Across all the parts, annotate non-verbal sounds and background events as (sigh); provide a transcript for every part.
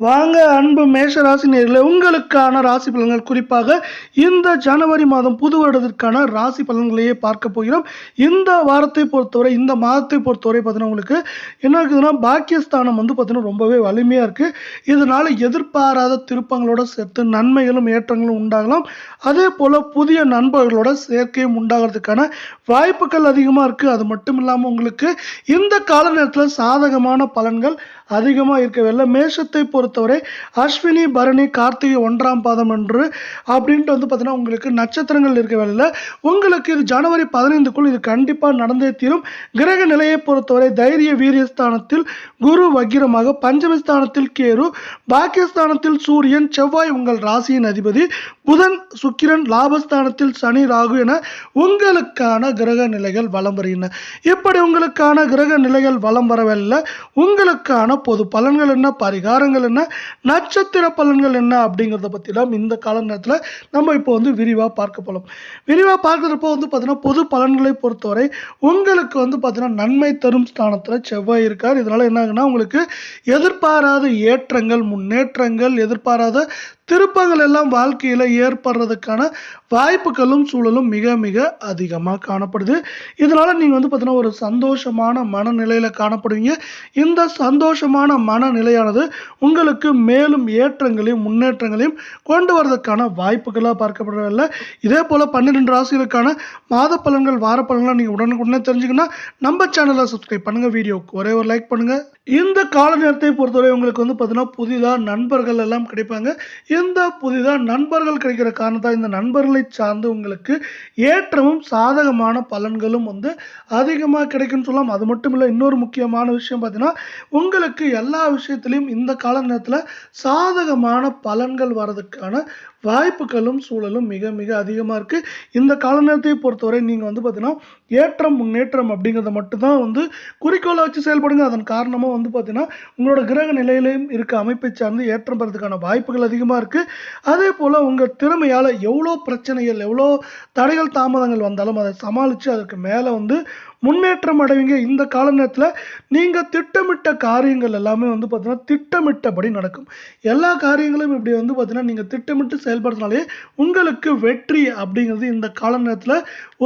வாங்க அன்பு மேஷ ராசி நேரில் உங்களுக்கான ராசி பலன்கள். குறிப்பாக இந்த ஜனவரி மாதம் புது வருடத்திற்கான ராசி பலன்களையே பார்க்க போகிறோம். இந்த வாரத்தை பொறுத்தவரை இந்த மாதத்தை பொறுத்தவரை பார்த்தீங்கன்னா உங்களுக்கு என்ன இருக்குதுன்னா பாக்கியஸ்தானம் வந்து பார்த்தீங்கன்னா ரொம்பவே வலிமையாக இருக்குது இதனால் எதிர்பாராத திருப்பங்களோட சேர்த்து நன்மைகளும் ஏற்றங்களும் உண்டாகலாம். அதே போல் புதிய நண்பர்களோட சேர்க்கையும் உண்டாகிறதுக்கான வாய்ப்புகள் அதிகமாக இருக்குது அது மட்டும் இல்லாமல் உங்களுக்கு இந்த கால நேரத்தில் சாதகமான பலன்கள் அதிகமாக இருக்கவில்லை மேஷத்தை பொறுத்த பொறுத்தவரை அஸ்வினி பரணி கார்த்திகை ஒன்றாம் பாதம் என்று அப்படின்ட்டு வந்து பார்த்தீங்கன்னா உங்களுக்கு நட்சத்திரங்கள் இருக்க வேலையில் உங்களுக்கு இது ஜனவரி பதினைந்துக்குள் இது கண்டிப்பாக நடந்தே தீரும். கிரக நிலையை பொறுத்தவரை தைரிய வீரியஸ்தானத்தில் குரு வக்கிரமாக பஞ்சமஸ்தானத்தில் கேரு பாக்கியஸ்தானத்தில் சூரியன் செவ்வாய் உங்கள் ராசியின் அதிபதி புதன் சுக்கிரன் லாபஸ்தானத்தில் சனி ராகு என உங்களுக்கான கிரக நிலைகள் வலம் வருகின்றன. இப்படி உங்களுக்கான கிரக நிலைகள் வலம் வரவில்லை உங்களுக்கான பொது பலன்கள் என்ன பரிகாரங்கள் என்ன நட்சத்திர பலன்கள் என்ன அப்படிங்கிறத பற்றி தான் இந்த கால நேரத்தில் நம்ம இப்போ வந்து விரிவாக பார்க்க போகலாம் விரிவாக பார்க்குறப்போ வந்து பார்த்தீங்கன்னா பொது பலன்களை பொறுத்தவரை உங்களுக்கு வந்து பார்த்தீங்கன்னா நன்மை தரும் ஸ்தானத்தில் செவ்வாய் இருக்கார். இதனால் என்ன ஆகுனா உங்களுக்கு எதிர்பாராத ஏற்றங்கள் முன்னேற்றங்கள் எதிர்பாராத திருப்பங்கள் எல்லாம் வாழ்க்கையில் ஏற்படுறதுக்கான வாய்ப்புகளும் சூழலும் மிக மிக அதிகமாக காணப்படுது. இதனால் நீங்கள் வந்து பார்த்தீங்கன்னா ஒரு சந்தோஷமான மனநிலையில் காணப்படுவீங்க. இந்த சந்தோஷமான மனநிலையானது உங்களுக்கு மேலும் ஏற்றங்களையும் முன்னேற்றங்களையும் கொண்டு வரதுக்கான வாய்ப்புகளாக பார்க்கப்படவில்லை இதே போல் பன்னிரெண்டு ராசிகளுக்கான மாத பலன்கள் வார பலன்கள் நீங்கள் உடனுக்குடனே தெரிஞ்சுக்கணும் நம்ம சேனலை சப்ஸ்கிரைப் பண்ணுங்கள் வீடியோவுக்கு ஒரே ஒரு லைக் பண்ணுங்கள் இந்த கால நேரத்தை பொறுத்தவரை உங்களுக்கு வந்து பார்த்தீங்கன்னா புதிதாக நண்பர்கள் எல்லாம் கிடைப்பாங்க. இந்த புதிதாக நண்பர்கள் கிடைக்கிற காரணத்தால் இந்த நண்பர்களை சார்ந்து உங்களுக்கு ஏற்றமும் சாதகமான பலன்களும் வந்து அதிகமாக கிடைக்கும்னு சொல்லலாம். அது மட்டும் இல்லை இன்னொரு முக்கியமான விஷயம் பார்த்தீங்கன்னா உங்களுக்கு எல்லா விஷயத்துலையும் இந்த கால நேரத்தில் சாதகமான பலன்கள் வர்றதுக்கான வாய்ப்புகளும் சூழலும் மிக மிக அதிகமாக இருக்குது இந்த கால நேரத்தை பொறுத்தவரை நீங்கள் வந்து பார்த்தீங்கன்னா ஏற்றம் முன்னேற்றம் அப்படிங்கிறத மட்டும்தான் வந்து குறிக்கோளை வச்சு செயல்படுங்க. அதன் காரணமாக வந்து பார்த்தீங்கன்னா உங்களோட கிரக நிலையிலையும் இருக்க அமைப்பை சார்ந்து ஏற்றம் பெறதுக்கான வாய்ப்புகள் அதிகமாக இருக்குது அதே போல் உங்கள் திறமையால் எவ்வளோ பிரச்சனைகள் எவ்வளோ தடைகள் தாமதங்கள் வந்தாலும் அதை சமாளித்து அதற்கு மேலே வந்து முன்னேற்றம் அடைவீங்க. இந்த கால நேரத்தில் நீங்கள் திட்டமிட்ட காரியங்கள் எல்லாமே வந்து பார்த்தீங்கன்னா திட்டமிட்டபடி நடக்கும். எல்லா காரியங்களும் இப்படி வந்து பார்த்தீங்கன்னா நீங்கள் திட்டமிட்டு செயல்படுறதுனாலே உங்களுக்கு வெற்றி அப்படிங்கிறது இந்த கால நேரத்தில்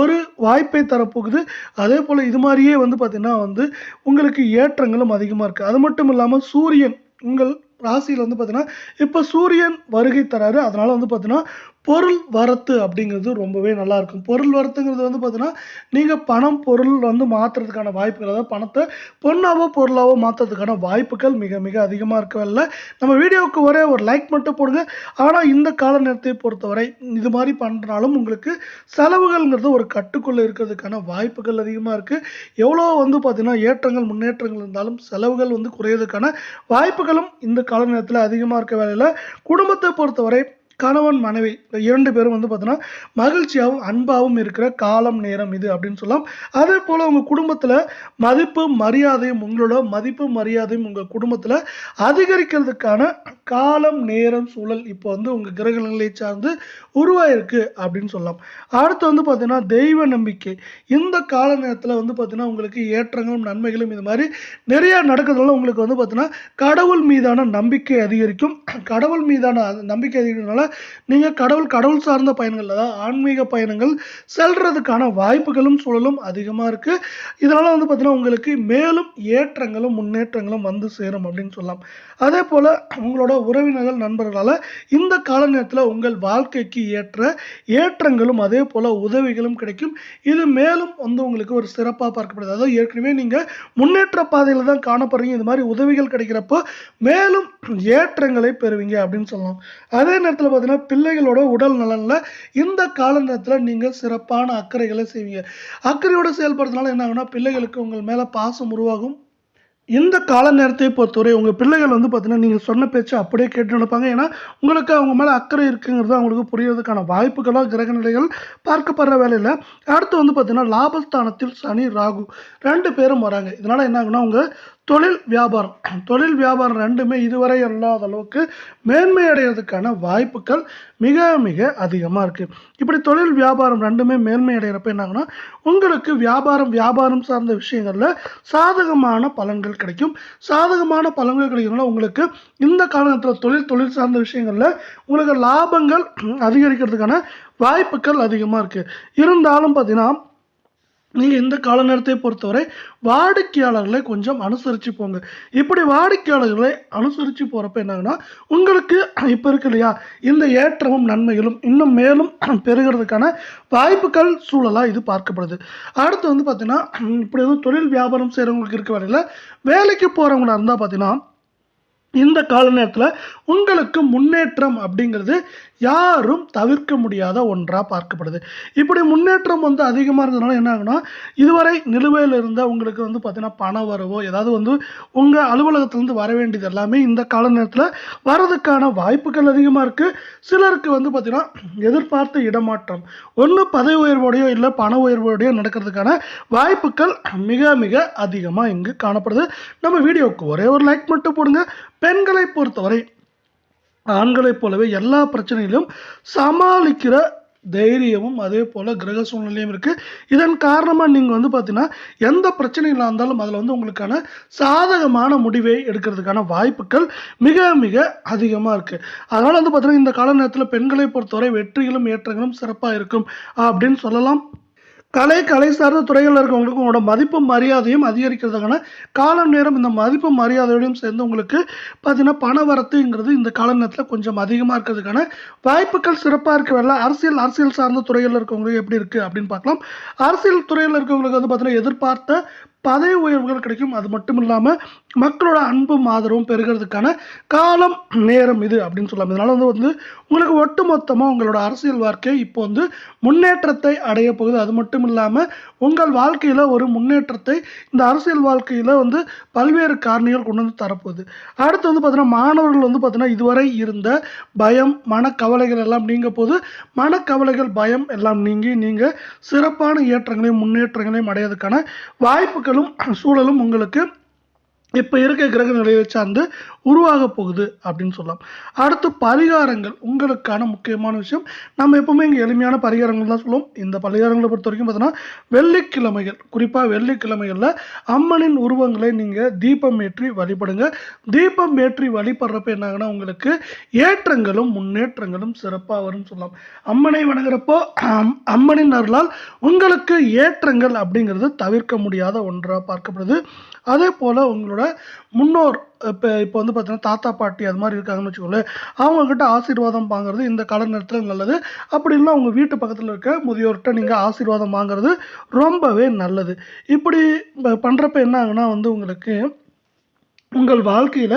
ஒரு வாய்ப்பை தரப்போகுது. அதே போல் இது மாதிரியே வந்து பார்த்திங்கன்னா வந்து உங்களுக்கு ஏற்றங்களும் அதிகமாக இருக்குது அது மட்டும் இல்லாமல் சூரியன் உங்கள் ராசியில் வந்து பார்த்தீங்கன்னா இப்போ சூரியன் வருகை தராரு. அதனால் வந்து பார்த்தீங்கன்னா பொருள் வரத்து அப்படிங்கிறது ரொம்பவே நல்லாயிருக்கும். பொருள் வரத்துங்கிறது வந்து பார்த்தீங்கன்னா நீங்கள் பணம் பொருள் வந்து மாற்றுறதுக்கான வாய்ப்புகள் அதாவது பணத்தை பொண்ணாவோ பொருளாவோ மாற்றுறதுக்கான வாய்ப்புகள் மிக மிக அதிகமாக இருக்கவில்ல நம்ம வீடியோவுக்கு ஒரே ஒரு லைக் மட்டும் போடுங்க. ஆனால் இந்த கால நேரத்தை பொறுத்தவரை இது மாதிரி பண்ணுறாலும் உங்களுக்கு செலவுகள்ங்கிறது ஒரு கட்டுக்குள்ளே இருக்கிறதுக்கான வாய்ப்புகள் அதிகமாக இருக்குது எவ்வளோ வந்து பார்த்திங்கன்னா ஏற்றங்கள் முன்னேற்றங்கள் இருந்தாலும் செலவுகள் வந்து குறையிறதுக்கான வாய்ப்புகளும் இந்த கால நேரத்தில் அதிகமாக இருக்க வேலையில் குடும்பத்தை பொறுத்தவரை கணவன் மனைவி இரண்டு பேரும் வந்து பார்த்தீங்கன்னா மகிழ்ச்சியாகவும் அன்பாகவும் இருக்கிற காலம் நேரம் இது அப்படின்னு சொல்லலாம். அதே போல் உங்கள் குடும்பத்தில் மதிப்பு மரியாதையும் உங்களோட மதிப்பு மரியாதையும் உங்கள் குடும்பத்தில் அதிகரிக்கிறதுக்கான காலம் நேரம் சூழல் இப்போ வந்து உங்கள் கிரகங்களை சார்ந்து உருவாயிருக்கு அப்படின்னு சொல்லலாம். அடுத்து வந்து பார்த்தீங்கன்னா தெய்வ நம்பிக்கை. இந்த கால நேரத்தில் வந்து பார்த்தீங்கன்னா உங்களுக்கு ஏற்றங்களும் நன்மைகளும் இது மாதிரி நிறையா நடக்கிறதுனால உங்களுக்கு வந்து பார்த்தீங்கன்னா கடவுள் மீதான நம்பிக்கை அதிகரிக்கும். கடவுள் மீதான நம்பிக்கை அதிகரிக்கிறதுனால நீங்கள் கடவுள் கடவுள் சார்ந்த பயணங்கள் அதாவது ஆன்மீக பயணங்கள் செல்றதுக்கான வாய்ப்புகளும் சூழலும் அதிகமாக இருக்குது இதனால் வந்து பார்த்தீங்கன்னா உங்களுக்கு மேலும் ஏற்றங்களும் முன்னேற்றங்களும் வந்து சேரும் அப்படின்னு சொல்லலாம். அதே போல் உங்களோட உறவினர்கள் நண்பர்களால் இந்த கால நேரத்தில் உங்கள் வாழ்க்கைக்கு ஏற்ற ஏற்றங்களும் அதே போல் உதவிகளும் கிடைக்கும். இது மேலும் வந்து உங்களுக்கு ஒரு சிறப்பாக பார்க்கப்படுது. அதாவது ஏற்கனவே நீங்கள் முன்னேற்ற பாதையில் தான் காணப்படுறீங்க. இது மாதிரி உதவிகள் கிடைக்கிறப்போ மேலும் ஏற்றங்களை பெறுவீங்க அப்படின்னு சொல்லலாம். அதே நேரத்தில் பார்த்தீங்கன்னா பிள்ளைகளோட உடல் நலனில் இந்த கால நேரத்தில் நீங்கள் சிறப்பான அக்கறைகளை செய்வீங்க. அக்கறையோடு செயல்படுறதுனால என்ன ஆகுனா பிள்ளைகளுக்கு உங்கள் மேலே பாசம் உருவாகும். இந்த கால நேரத்தை பொறுத்தவரை உங்கள் பிள்ளைகள் வந்து பார்த்தீங்கன்னா நீங்கள் சொன்ன பேச்சு அப்படியே கேட்டு நடப்பாங்க. ஏன்னா உங்களுக்கு அவங்க மேலே அக்கறை இருக்குங்கிறது அவங்களுக்கு புரியறதுக்கான வாய்ப்புகளாக கிரக நிலைகள் பார்க்கப்படுற வேலையில் அடுத்து வந்து பார்த்தீங்கன்னா லாபஸ்தானத்தில் சனி ராகு ரெண்டு பேரும் வராங்க. இதனால் என்ன ஆகுனா உங்கள் தொழில் வியாபாரம். (clears throat) தொழில் வியாபாரம் ரெண்டுமே இதுவரை இல்லாத அளவுக்கு மேன்மை அடைகிறதுக்கான வாய்ப்புகள் மிக மிக அதிகமாக இருக்குது இப்படி தொழில் வியாபாரம் ரெண்டுமே மேன்மை அடைகிறப்ப என்னாங்கன்னா உங்களுக்கு வியாபாரம் வியாபாரம் சார்ந்த விஷயங்களில் சாதகமான பலன்கள் கிடைக்கும். சாதகமான பலன்கள் கிடைக்கிறதுனால உங்களுக்கு இந்த காலகட்டத்தில் தொழில் தொழில் சார்ந்த விஷயங்களில் உங்களுக்கு லாபங்கள் (clears throat) அதிகரிக்கிறதுக்கான வாய்ப்புகள் அதிகமாக இருக்குது இருந்தாலும் பார்த்தீங்கன்னா நீங்கள் இந்த கால நேரத்தை பொறுத்தவரை வாடிக்கையாளர்களை கொஞ்சம் அனுசரித்து போங்க. இப்படி வாடிக்கையாளர்களை அனுசரித்து போகிறப்ப என்னங்கன்னா உங்களுக்கு இப்போ இருக்கு இல்லையா இந்த ஏற்றமும் நன்மைகளும் இன்னும் மேலும் பெருகிறதுக்கான வாய்ப்புகள் சூழலாக இது பார்க்கப்படுது. அடுத்து வந்து பார்த்திங்கன்னா இப்படி எதுவும் தொழில் வியாபாரம் செய்கிறவங்களுக்கு இருக்க வரையில் வேலைக்கு போகிறவங்களா இருந்தால் பார்த்தீங்கன்னா இந்த கால நேரத்தில் உங்களுக்கு முன்னேற்றம் அப்படிங்கிறது யாரும் தவிர்க்க முடியாத ஒன்றாக பார்க்கப்படுது. இப்படி முன்னேற்றம் வந்து அதிகமாக இருந்ததுனால என்ன ஆகுனா இதுவரை நிலுவையில் இருந்த உங்களுக்கு வந்து பார்த்தீங்கன்னா பண வரவோ ஏதாவது வந்து உங்கள் அலுவலகத்திலேருந்து வர வேண்டியது எல்லாமே இந்த கால நேரத்தில் வரதுக்கான வாய்ப்புகள் அதிகமாக இருக்குது சிலருக்கு வந்து பார்த்தீங்கன்னா எதிர்பார்த்த இடமாற்றம் ஒன்று பதவி உயர்வோடையோ இல்லை பண உயர்வோடையோ நடக்கிறதுக்கான வாய்ப்புகள் மிக மிக அதிகமாக இங்கு காணப்படுது. நம்ம வீடியோவுக்கு ஒரே ஒரு லைக் மட்டும் போடுங்க. பெண்களை பொறுத்தவரை ஆண்களைப் போலவே எல்லா பிரச்சனையிலும் சமாளிக்கிற தைரியமும் அதே போல் கிரக சூழ்நிலையும் இருக்குது இதன் காரணமாக நீங்கள் வந்து பார்த்தீங்கன்னா எந்த பிரச்சனைகளாக இருந்தாலும் அதில் வந்து உங்களுக்கான சாதகமான முடிவை எடுக்கிறதுக்கான வாய்ப்புகள் மிக மிக அதிகமாக இருக்குது அதனால் வந்து பார்த்தீங்கன்னா இந்த கால நேரத்தில் பெண்களை பொறுத்தவரை வெற்றிகளும் ஏற்றங்களும் சிறப்பாக இருக்கும் அப்படின்னு சொல்லலாம். கலை கலை சார்ந்த துறைகளில் இருக்கவங்களுக்கு உங்களோட மதிப்பு மரியாதையும் அதிகரிக்கிறதுக்கான காலம் நேரம் இந்த மதிப்பு மரியாதையோடையும் சேர்ந்து உங்களுக்கு பார்த்தீங்கன்னா பண வரத்துங்கிறது இந்த கால நேரத்தில் கொஞ்சம் அதிகமாக இருக்கிறதுக்கான வாய்ப்புகள் சிறப்பாக இருக்க. அரசியல் அரசியல் சார்ந்த துறைகளில் இருக்கவங்களுக்கு எப்படி இருக்குது அப்படின்னு பார்க்கலாம். அரசியல் துறையில் இருக்கவங்களுக்கு வந்து பார்த்தீங்கன்னா எதிர்பார்த்த பதவி உயர்வுகள் கிடைக்கும். அது மட்டும் இல்லாமல் மக்களோட அன்பும் ஆதரவும் பெருகிறதுக்கான காலம் நேரம் இது அப்படின்னு சொல்லலாம். இதனால் வந்து வந்து உங்களுக்கு ஒட்டுமொத்தமாக உங்களோட அரசியல் வாழ்க்கை இப்போ வந்து முன்னேற்றத்தை அடைய போகுது. அது மட்டும் இல்லாமல் உங்கள் வாழ்க்கையில் ஒரு முன்னேற்றத்தை இந்த அரசியல் வாழ்க்கையில் வந்து பல்வேறு காரணிகள் கொண்டு வந்து தரப்போகுது. அடுத்து வந்து பார்த்தீங்கன்னா மாணவர்கள் வந்து பார்த்தீங்கன்னா இதுவரை இருந்த பயம் மனக்கவலைகள் எல்லாம் நீங்க போது மனக்கவலைகள் பயம் எல்லாம் நீங்கி நீங்கள் சிறப்பான ஏற்றங்களையும் முன்னேற்றங்களையும் அடையிறதுக்கான வாய்ப்புகள் வாய்ப்புகளும் சூழலும் உங்களுக்கு இப்போ இருக்க கிரக நிலையை சார்ந்து உருவாக போகுது அப்படின்னு சொல்லலாம். அடுத்து பரிகாரங்கள் உங்களுக்கான முக்கியமான விஷயம். நம்ம எப்பவுமே இங்கே எளிமையான பரிகாரங்கள் தான் சொல்லுவோம். இந்த பரிகாரங்களை பொறுத்த வரைக்கும் பார்த்தீங்கன்னா வெள்ளிக்கிழமைகள் குறிப்பாக வெள்ளிக்கிழமைகளில் அம்மனின் உருவங்களை நீங்கள் தீபம் ஏற்றி வழிபடுங்க. தீபம் ஏற்றி வழிபடுறப்ப என்னாங்கன்னா உங்களுக்கு ஏற்றங்களும் முன்னேற்றங்களும் சிறப்பாக வரும்னு சொல்லலாம். அம்மனை வணங்குறப்போ அம்- அம்மனின் அருளால் உங்களுக்கு ஏற்றங்கள் அப்படிங்கிறது தவிர்க்க முடியாத ஒன்றாக பார்க்கப்படுது. அதே போல் உங்களோட முன்னோர் இப்போ இப்போ வந்து பார்த்தீங்கன்னா தாத்தா பாட்டி அது மாதிரி இருக்காங்கன்னு வச்சுக்கோங்களேன். அவங்கக்கிட்ட ஆசீர்வாதம் வாங்குறது இந்த கடன் நேரத்தில் நல்லது. அப்படி இல்லை உங்கள் வீட்டு பக்கத்தில் இருக்க முதியோர்கிட்ட நீங்கள் ஆசீர்வாதம் வாங்குறது ரொம்பவே நல்லது. இப்படி பண்ணுறப்ப என்ன ஆகுனா வந்து உங்களுக்கு உங்கள் வாழ்க்கையில்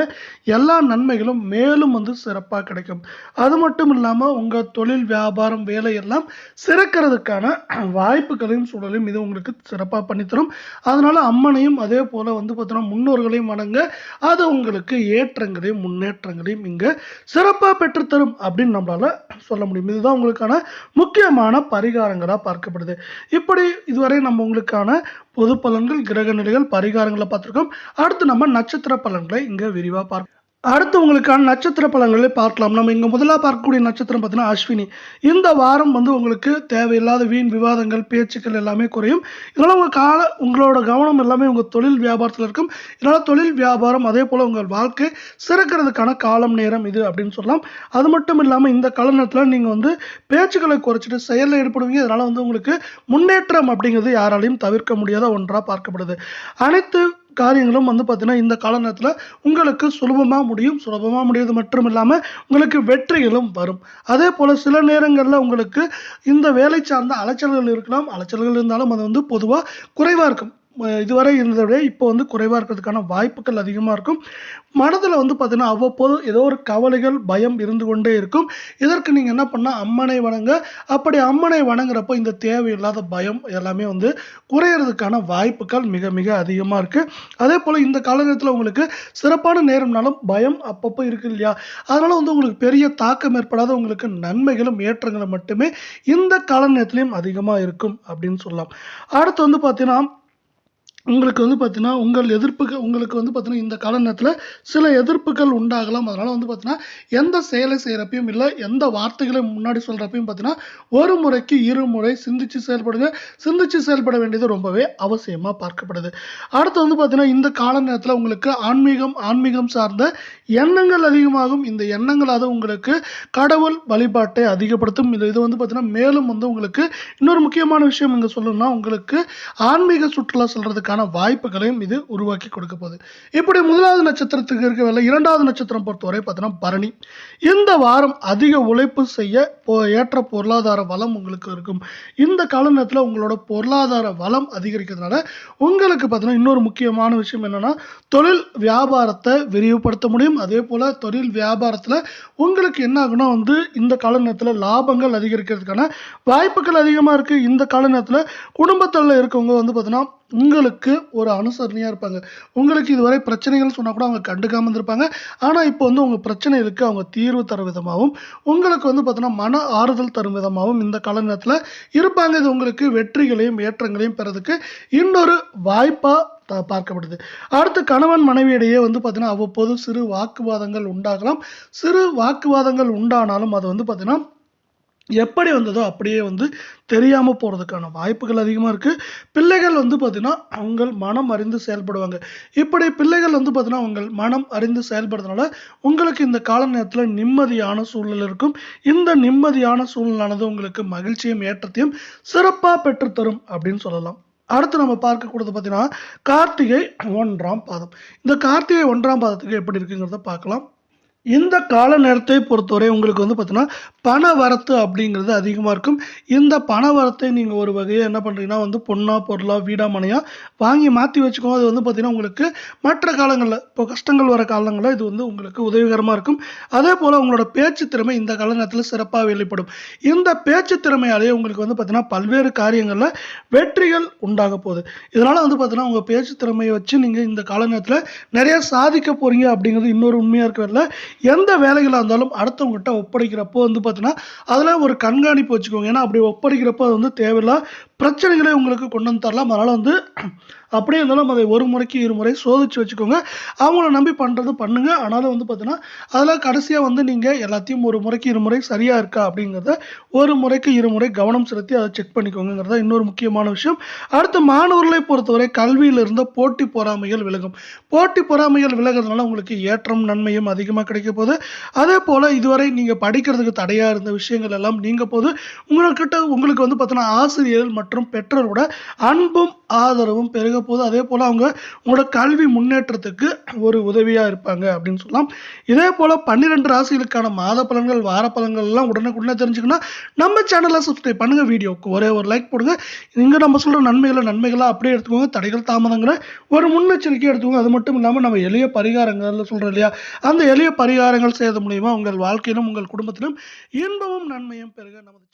எல்லா நன்மைகளும் மேலும் வந்து சிறப்பாக கிடைக்கும். அது மட்டும் இல்லாமல் உங்கள் தொழில் வியாபாரம் வேலையெல்லாம் சிறக்கிறதுக்கான வாய்ப்புகளையும் சூழலையும் இது உங்களுக்கு சிறப்பாக பண்ணித்தரும். அதனால் அம்மனையும் அதே போல் வந்து பார்த்தோன்னா முன்னோர்களையும் வணங்க அது உங்களுக்கு ஏற்றங்களையும் முன்னேற்றங்களையும் இங்கே சிறப்பாக பெற்றுத்தரும் அப்படின்னு நம்மளால் சொல்ல முடியும். இதுதான் உங்களுக்கான முக்கியமான பரிகாரங்களாக பார்க்கப்படுது. இப்படி இதுவரை நம்ம உங்களுக்கான பொது பலன்கள் கிரக நிலைகள் பரிகாரங்களை பார்த்துருக்கோம். அடுத்து நம்ம நட்சத்திர பலன்களை இங்கே விரிவாக பார்க்க அடுத்து உங்களுக்கான நட்சத்திர பலன்களை பார்க்கலாம். நம்ம இங்கே முதலாக பார்க்கக்கூடிய நட்சத்திரம் பார்த்தீங்கன்னா அஸ்வினி. இந்த வாரம் வந்து உங்களுக்கு தேவையில்லாத வீண் விவாதங்கள் பேச்சுக்கள் எல்லாமே குறையும். இதனால் உங்கள் கால உங்களோட கவனம் எல்லாமே உங்கள் தொழில் வியாபாரத்தில் இருக்கும். இதனால் தொழில் வியாபாரம் அதே போல் உங்கள் வாழ்க்கை சிறக்கிறதுக்கான காலம் நேரம் இது அப்படின்னு சொல்லலாம். அது மட்டும் இல்லாமல் இந்த கால நேரத்தில் நீங்கள் வந்து பேச்சுக்களை குறைச்சிட்டு செயலில் ஈடுபடுவீங்க. இதனால் வந்து உங்களுக்கு முன்னேற்றம் அப்படிங்கிறது யாராலையும் தவிர்க்க முடியாத ஒன்றாக பார்க்கப்படுது. அனைத்து காரியங்களும் வந்து பார்த்தீங்கன்னா இந்த கால நேரத்தில் உங்களுக்கு சுலபமாக முடியும். சுலபமாக முடியது மட்டும் இல்லாமல் உங்களுக்கு வெற்றிகளும் வரும். அதே போல் சில நேரங்களில் உங்களுக்கு இந்த வேலை சார்ந்த அலைச்சல்கள் இருக்கலாம். அலைச்சல்கள் இருந்தாலும் அது வந்து பொதுவாக குறைவாக இருக்கும். இதுவரை இருந்ததை விட இப்போ வந்து குறைவாக இருக்கிறதுக்கான வாய்ப்புகள் அதிகமாக இருக்கும். மனதில் வந்து பார்த்திங்கன்னா அவ்வப்போது ஏதோ ஒரு கவலைகள் பயம் இருந்து கொண்டே இருக்கும். இதற்கு நீங்கள் என்ன பண்ணால் அம்மனை வணங்க. அப்படி அம்மனை வணங்குறப்போ இந்த தேவையில்லாத பயம் எல்லாமே வந்து குறையிறதுக்கான வாய்ப்புகள் மிக மிக அதிகமாக இருக்குது அதே போல் இந்த காலகட்டத்தில் உங்களுக்கு சிறப்பான நேரம்னாலும் பயம் அப்பப்போ இருக்கு இல்லையா? அதனால் வந்து உங்களுக்கு பெரிய தாக்கம் ஏற்படாத உங்களுக்கு நன்மைகளும் ஏற்றங்களும் மட்டுமே இந்த கால நேரத்திலையும் அதிகமாக இருக்கும் அப்படின்னு சொல்லலாம். அடுத்து வந்து பார்த்தீங்கன்னா உங்களுக்கு வந்து பார்த்தீங்கன்னா, உங்கள் எதிர்ப்புகள் உங்களுக்கு வந்து பார்த்தீங்கன்னா, இந்த கால நேரத்தில் சில எதிர்ப்புகள் உண்டாகலாம். அதனால் வந்து பார்த்தீங்கன்னா, எந்த செயலை செய்கிறப்பையும் இல்லை எந்த வார்த்தைகளை முன்னாடி சொல்கிறப்பையும் பார்த்தீங்கன்னா, ஒரு முறைக்கு இருமுறை சிந்திச்சு செயல்படுங்க. சிந்திச்சு செயல்பட வேண்டியது ரொம்பவே அவசியமாக பார்க்கப்படுது. அடுத்து வந்து பார்த்தீங்கன்னா, இந்த கால நேரத்தில் உங்களுக்கு ஆன்மீகம் ஆன்மீகம் சார்ந்த எண்ணங்கள் அதிகமாகும். இந்த எண்ணங்களாவது உங்களுக்கு கடவுள் வழிபாட்டை அதிகப்படுத்தும். இது இது வந்து பார்த்தீங்கன்னா, மேலும் வந்து உங்களுக்கு இன்னொரு முக்கியமான விஷயம் இங்கே சொல்லணும்னா, உங்களுக்கு ஆன்மீக சுற்றுலா அதற்கான வாய்ப்புகளையும் இது உருவாக்கி கொடுக்க போகுது. இப்படி முதலாவது நட்சத்திரத்துக்கு இருக்க வேலை இரண்டாவது நட்சத்திரம் பொறுத்தவரை பார்த்தீங்கன்னா, பரணி. இந்த வாரம் அதிக உழைப்பு செய்ய போ ஏற்ற பொருளாதார வளம் உங்களுக்கு இருக்கும். இந்த கால நேரத்தில் உங்களோட பொருளாதார வளம் அதிகரிக்கிறதுனால, உங்களுக்கு பார்த்தீங்கன்னா, இன்னொரு முக்கியமான விஷயம் என்னென்னா தொழில் வியாபாரத்தை விரிவுபடுத்த முடியும். அதே போல் தொழில் வியாபாரத்தில் உங்களுக்கு என்ன ஆகுனா வந்து, இந்த கால நேரத்தில் லாபங்கள் அதிகரிக்கிறதுக்கான வாய்ப்புகள் அதிகமாக இருக்கு. இந்த கால நேரத்தில் குடும்பத்தில் இருக்கவங்க வந்து பார்த்தீங்கன்னா, உங்களுக்கு ஒரு அனுசரணையாக இருப்பாங்க. உங்களுக்கு இதுவரை பிரச்சனைகள் சொன்னால் கூட அவங்க கண்டுக்காமல் இருந்திருப்பாங்க. ஆனால் இப்போ வந்து உங்கள் பிரச்சனைகளுக்கு அவங்க தீர்வு தரும் விதமாகவும் உங்களுக்கு வந்து பார்த்தீங்கன்னா, மன ஆறுதல் தரும் விதமாகவும் இந்த கால நேரத்தில் இருப்பாங்க. இது உங்களுக்கு வெற்றிகளையும், ஏற்றங்களையும் பெறதுக்கு இன்னொரு வாய்ப்பாக பார்க்கப்படுது. அடுத்து கணவன் மனைவியிடையே வந்து பார்த்தீங்கன்னா, அவ்வப்போது சிறு வாக்குவாதங்கள் உண்டாகலாம். சிறு வாக்குவாதங்கள் உண்டானாலும் அது வந்து பார்த்தீங்கன்னா, எப்படி வந்ததோ அப்படியே வந்து தெரியாமல் போகிறதுக்கான வாய்ப்புகள் அதிகமாக இருக்குது பிள்ளைகள் வந்து பார்த்தீங்கன்னா, அவங்க மனம் அறிந்து செயல்படுவாங்க. இப்படி பிள்ளைகள் வந்து பார்த்திங்கன்னா உங்கள் மனம் அறிந்து செயல்படுறதுனால, உங்களுக்கு இந்த கால நேரத்தில் நிம்மதியான சூழல் இருக்கும். இந்த நிம்மதியான சூழலானது உங்களுக்கு மகிழ்ச்சியும், ஏற்றத்தையும் சிறப்பாக பெற்றுத் தரும் அப்படின்னு சொல்லலாம். அடுத்து நம்ம பார்க்கக்கூடியது பார்த்தீங்கன்னா, கார்த்திகை ஒன்றாம் பாதம். இந்த கார்த்திகை ஒன்றாம் பாதத்துக்கு எப்படி இருக்குங்கிறத பார்க்கலாம். இந்த கால நேரத்தை பொறுத்தவரை உங்களுக்கு வந்து பார்த்தீங்கன்னா, பண வரத்து அப்படிங்கிறது அதிகமாக இருக்கும். இந்த பண வரத்தை நீங்கள் ஒரு வகையாக என்ன பண்ணுறீங்கன்னா வந்து பொன்னா, பொருளாக வீடாக மனையாக வாங்கி மாற்றி வச்சுக்கோங்க. அது வந்து பார்த்திங்கன்னா உங்களுக்கு மற்ற காலங்களில் இப்போ கஷ்டங்கள் வர காலங்களில் இது வந்து உங்களுக்கு உதவிகரமாக இருக்கும். அதே போல் உங்களோட பேச்சு திறமை இந்த கால நேரத்தில் சிறப்பாக வெளிப்படும். இந்த பேச்சு திறமையாலேயே உங்களுக்கு வந்து பார்த்தீங்கன்னா, பல்வேறு காரியங்களில் வெற்றிகள் உண்டாக போகுது. இதனால் வந்து பார்த்தீங்கன்னா, உங்கள் பேச்சு திறமையை வச்சு நீங்கள் இந்த கால நேரத்தில் நிறைய சாதிக்க போகிறீங்க அப்படிங்கிறது இன்னொரு உண்மையாக இருக்கிறதுல, எந்த வேலைகளாக இருந்தாலும் அடுத்தவங்ககிட்ட ஒப்படைக்கிறப்போ வந்து பார்த்தீங்கன்னா, அதில் ஒரு கண்காணிப்பு வச்சுக்கோங்க. ஏன்னா, அப்படி ஒப்படைக்கிறப்போ அது வந்து தேவையில்லா பிரச்சனைகளை உங்களுக்கு கொண்டு வந்து தரலாம். அதனால் வந்து அப்படியே இருந்தாலும் அதை ஒரு முறைக்கு இருமுறை சோதிச்சு வச்சுக்கோங்க. அவங்கள நம்பி பண்ணுறது பண்ணுங்க. ஆனாலும் வந்து பார்த்தீங்கன்னா, அதெல்லாம் கடைசியாக வந்து நீங்கள் எல்லாத்தையும் ஒரு முறைக்கு இருமுறை சரியாக இருக்கா அப்படிங்கிறத ஒரு முறைக்கு இருமுறை கவனம் செலுத்தி அதை செக் பண்ணிக்கோங்கிறத தான் இன்னொரு முக்கியமான விஷயம். அடுத்து மாணவர்களை பொறுத்தவரை கல்வியிலிருந்து போட்டி பொறாமைகள் விலகும். போட்டி பொறாமைகள் விலகிறதுனால உங்களுக்கு ஏற்றம், நன்மையும் அதிகமாக கிடைக்க போகுது. அதேபோல இதுவரை நீங்கள் படிக்கிறதுக்கு தடையாக இருந்த விஷயங்கள் எல்லாம் நீங்கள் போது. உங்கள்கிட்ட உங்களுக்கு வந்து பார்த்தீங்கன்னா, ஆசிரியர்கள் மற்றும் பெற்றோரோட அன்பும், ஆதரவும் பெருக போது அதே போல் அவங்க உங்களோட கல்வி முன்னேற்றத்துக்கு ஒரு உதவியா இருப்பாங்க அப்படின்னு சொல்லலாம். இதே போல் பன்னிரெண்டு ராசிகளுக்கான மாத பலன்கள், வார பலன்கள்லாம் உடனுக்குடனே தெரிஞ்சுக்கணும்னா, நம்ம சேனல சப்ஸ்கிரைப் பண்ணுங்க. வீடியோவுக்கு ஒரே ஒரு லைக் போடுங்க. இங்கே நம்ம சொல்கிற நன்மைகள நன்மைகளாக அப்படியே எடுத்துக்கோங்க. தடைகள், தாமதங்களை ஒரு முன்னெச்சரிக்கை எடுத்துக்கோங்க. அது மட்டும் இல்லாமல் நம்ம எளிய பரிகாரங்கள்ல சொல்றோம் இல்லையா? அந்த எளிய பரிகாரங்கள் செய்த மூலியமாக உங்கள் வாழ்க்கையிலும், உங்கள் குடும்பத்திலும் இன்பமும், நன்மையும் பெருக நமது